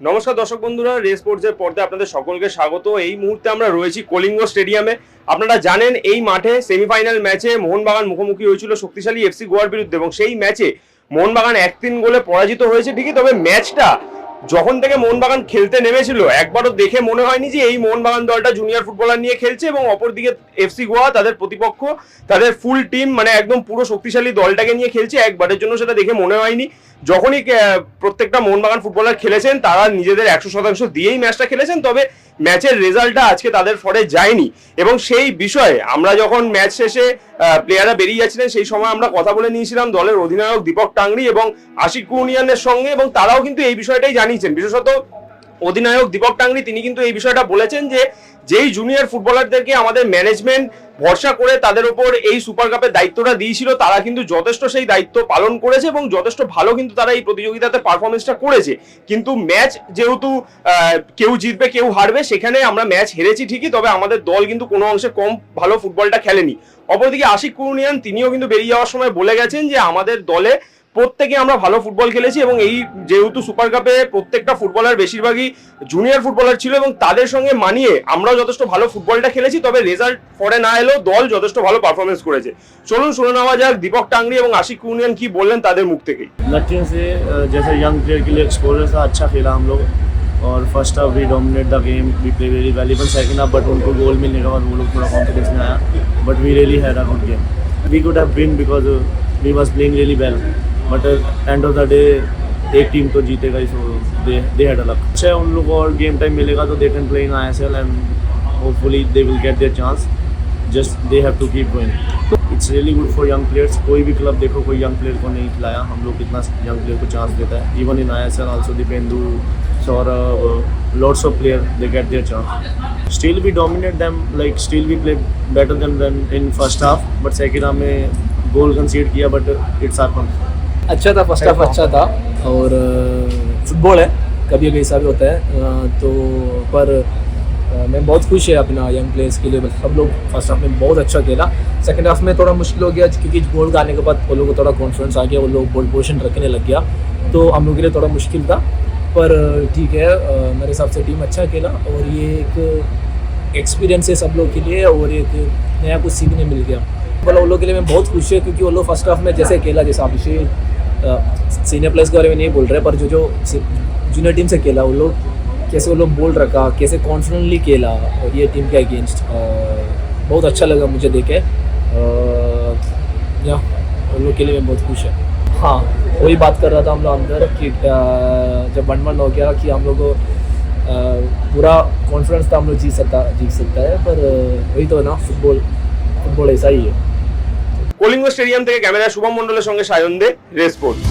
নমস্কার দর্শক বন্ধুরা, রেস স্পোর্টসের পর্দায় আপনাদের সকলকে স্বাগত। এই মুহূর্তে আমরা রয়েছি কলিঙ্গ স্টেডিয়ামে। আপনারা জানেন, এই মাঠে সেমিফাইনাল ম্যাচে মোহনবাগান মুখোমুখি হয়েছিল শক্তিশালী এফসি গোয়ার বিরুদ্ধে এবং সেই ম্যাচে মোহনবাগান এক তিন গোলে পরাজিত হয়েছে ঠিকই, তবে ম্যাচটা যখন থেকে মোহনবাগান খেলতে নেমেছিল, একবারও দেখে মনে হয়নি যে এই মোহনবাগান দলটা জুনিয়র ফুটবলার নিয়ে খেলছে এবং অপরদিকে এফসি গোয়া, তাদের প্রতিপক্ষ, তাদের ফুল টিম মানে একদম পুরো শক্তিশালী দলটাকে নিয়ে খেলছে। একবারের জন্য সেটা দেখে মনে হয়নি। যখনই প্রত্যেকটা মোহনবাগান ফুটবলার খেলেছেন, তারা নিজেদের একশো শতাংশ দিয়েই ম্যাচটা খেলেছেন, তবে ম্যাচের রেজাল্টটা আজকে তাদের ফরে যায়নি। এবং সেই বিষয়ে আমরা যখন ম্যাচ শেষে প্লেয়াররা বেরিয়ে যাচ্ছিলেন, সেই সময় আমরা কথা বলে নিয়েছিলাম দলের অধিনায়ক দীপক টাংরি এবং আশিক কুনিয়ানের সঙ্গে, এবং তারাও কিন্তু এই বিষয়টাই জানিয়েছেন। বিশেষত অধিনায়ক দীপক টাংরি, তিনি কিন্তু এই বিষয়টা বলেছেন যে যেই জুনিয়র ফুটবলারদেরকে আমাদের ম্যানেজমেন্ট ভরসা করে তাদের ওপর এই সুপার কাপের দায়িত্বটা দিয়েছিল, তারা কিন্তু যথেষ্ট সেই দায়িত্ব পালন করেছে এবং যথেষ্ট ভালো কিন্তু তারা এই প্রতিযোগিতাতে পারফরমেন্সটা করেছে। কিন্তু ম্যাচ যেহেতু কেউ জিতবে, কেউ হারবে, সেখানে আমরা ম্যাচ হেরেছি ঠিকই, তবে আমাদের দল কিন্তু কোনো অংশে কম ভালো ফুটবলটা খেলেনি। অপরদিকে আশিক কুরুনিয়ান, তিনিও কিন্তু বেরিয়ে যাওয়ার সময় বলে গেছেন যে আমাদের দলে প্রত্যেকে আমরা ভালো ফুটবল খেলেছি এবং এই যেহেতু সুপার কাপে প্রত্যেকটা ফুটবলার বেশিরভাগই জুনিয়র ফুটবলার ছিল এবং তাদের সঙ্গে মানিয়ে আমরাও যথেষ্ট ভালো ফুটবলটা খেলেছি তবে রেজাল্ট পরে না এলেও দল যথেষ্ট ভালো পারফরমেন্স করেছে চলুন শুনে নেওয়া যাক দীপক টাংরি এবং আশিক কুনিয়ান কি বললেন তাদের মুখ থেকেই लक्ष्य से अ, जैसे यंग प्लेयर के लिए एक्सपोजर था अच्छा खेला हम लोग और first half we dominate the game we play very well even second half but उनको गोल मिलने के बाद वो लोग थोड़ा कॉन्फिडेंस में आया but we really had a good game we could have win because we was playing really well but end of the day एक टीम तो जीतेगा ही सो दे दे हैड अ अच्छा उन लोग को और गेम टाइम मिलेगा तो they can play in I S L and hopefully they will get their chance just they have to keep going it's really good for young players कोई भी club देखो, कोई यंग प्लेयर को नहीं खिलाया। हम लोग कितना यंग प्लेयर को चांस देता है। Even in I S L also Dipendu Sourav lots of player they get their chance still we dominate them like still we play better than than in first half but second half में goal कंसीड किया but it's happen अच्छा था first half अच्छा था और football है, कभी कभी ऐसा भी होता है तो पर मैं बहुत खुश है अपना यंग प्लेयर्स के लिए सब लोग फ़र्स्ट हाफ़ में बहुत अच्छा खेला। सेकंड हाफ़ में थोड़ा मुश्किल हो गया, क्योंकि गोल आने के बाद वो लोगों को थोड़ा कॉन्फिडेंस आ गया, वो लोग बॉल पोजिशन रखने लग गया तो हम लोग के लिए थोड़ा मुश्किल था, पर, ठीक है मेरे हिसाब से टीम अच्छा खेला और ये एक एक्सपीरियंस है सब लोग के लिए और एक नया कुछ सीखने मिल गया। बोला वो लोग के लिए मैं बहुत खुश है, क्योंकि वो लोग फ़र्स्ट हाफ़ में जैसे खेला, जैसा अभिषेक सीनियर प्लेयर्स के बारे में नहीं बोल रहे, पर जो जो जूनियर टीम से खेला वो लोग कैसे वो लोग बोल रखा, कैसे कॉन्फिडेंटली खेला, और ये टीम के अगेंस्ट बहुत अच्छा लगा मुझे देखे या, उन लोग के लिए मैं बहुत खुश है। हाँ वही बात कर रहा था हम लोग अंदर कि जब वन वन हो गया कि हम लोग पूरा कॉन्फिडेंस था हम लोग जीत सकता जीत सकता है, पर वही तो ना फुटबॉल फुटबॉल ऐसा ही है। কলিঙ্গ স্টেডিয়াম থেকে ক্যামেরা শুভম মন্ডলের সঙ্গে সায়ন দে রেস স্পোর্টস